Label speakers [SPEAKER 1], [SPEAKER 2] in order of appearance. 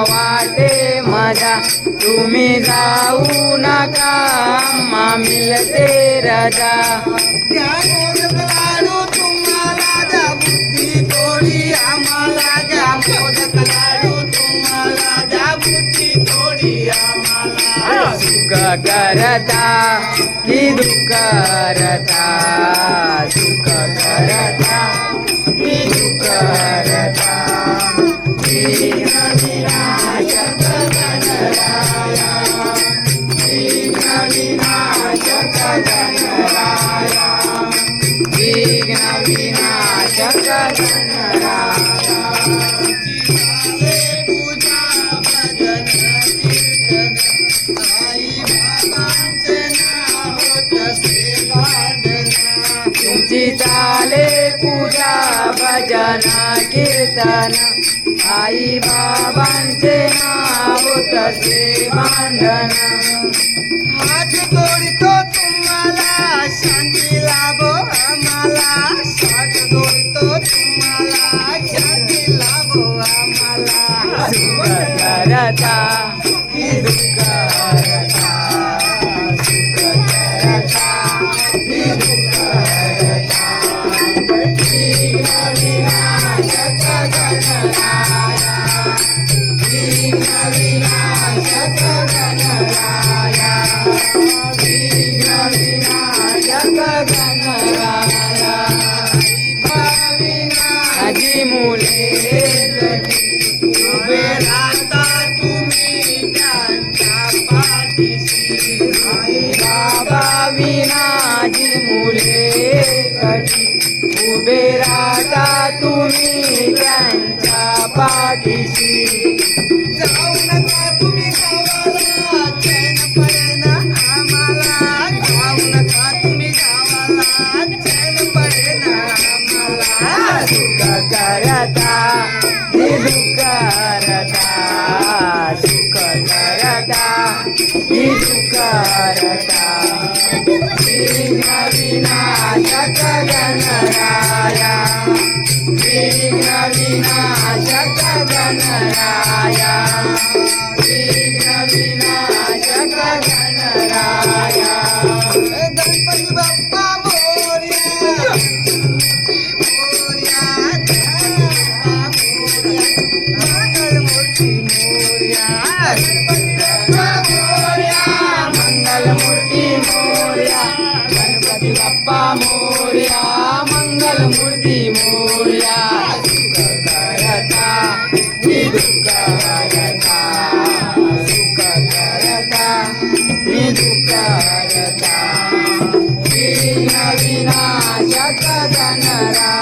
[SPEAKER 1] वाटे मजा. तुम्ही जाऊ नका मिलते मिळते रजा.
[SPEAKER 2] तुम्ही करता की दुःख करता सुख करता की दुःख करता. दीन विनाशक गणराया तुमची चाले पूजा भजन कीर्तन आई बाबांचे नाव तसे मांडन
[SPEAKER 1] हात जोडतो तुम्हाला शांती लाभो आम्हाला साथ जोडतो तुम्हाला शांती लाभो आम्हाला
[SPEAKER 2] सुख करता की दुःख करता सुख
[SPEAKER 1] तुम्ही त्यांच्या पाठीशी. जाऊ नका तुम्ही
[SPEAKER 2] की दुःख करता दीन विनाशक गणराया दीन विनाशक गणराया दीन विनाशक गणराया
[SPEAKER 1] गणपती बाप्पा मोरया मोरया मंगलमूर्ती मोर्या.
[SPEAKER 2] गणपती बाप्पा मोर्या. मंगलमूर्ती मोर्या. सुख करता मी दुःख करता सुख करता मी दुःख करता दीन विनाशक जनरा